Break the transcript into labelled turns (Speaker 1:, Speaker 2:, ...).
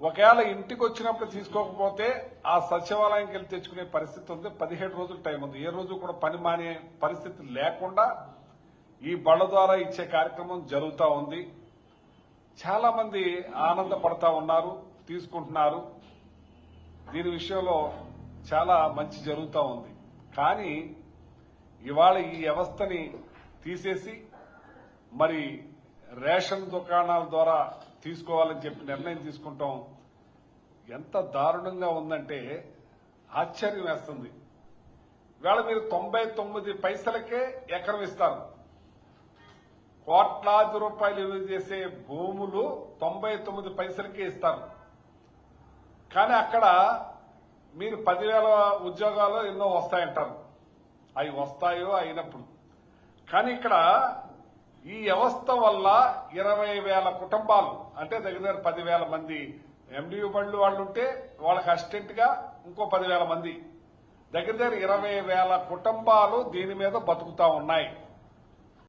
Speaker 1: ఒకవేళ ఇంటికి వచ్చినప్పుడు తీసుకోకపోతే ఆ సచివాలయంకి వెళ్ళి తెచ్చుకునే పరిస్థితి ఉంది. పదిహేడు రోజులు టైం ఉంది. ఏ రోజు కూడా పని మానే పరిస్థితి లేకుండా ఈ బళ్ళ ద్వారా ఇచ్చే కార్యక్రమం జరుగుతూ ఉంది. చాలా మంది ఆనందపడతా ఉన్నారు తీసుకుంటున్నారు. దీని విషయంలో చాలా మంచి జరుగుతూ ఉంది. కానీ ఇవాళ ఈ వ్యవస్థని తీసేసి మరి రేషన్ దుకాణాల ద్వారా తీసుకోవాలని చెప్పి నిర్ణయం తీసుకుంటాం. ఎంత దారుణంగా ఉందంటే ఆశ్చర్యం వేస్తుంది. ఇవాళ మీరు తొంభై తొమ్మిది పైసలకే ఎకరం ఇస్తారు. కోట్లాది రూపాయలు విలువ చేసే భూములు తొంభై తొమ్మిది పైసలకే ఇస్తారు. కానీ అక్కడ మీరు పదివేల ఉద్యోగాలు ఎన్నో వస్తాయంటారు. అవి వస్తాయో అయినప్పుడు. కానీ ఇక్కడ ఈ వ్యవస్థ వల్ల ఇరవై వేల కుటుంబాలు అంటే దగ్గర పదివేల మంది ఎండియూ బండ్లు వాళ్ళు ఉంటే వాళ్ళకి అసిస్టెంట్గా ఇంకో పదివేల మంది. దగ్గర దగ్గర ఇరవై వేల కుటుంబాలు దీని మీద బతుకుతా ఉన్నాయి.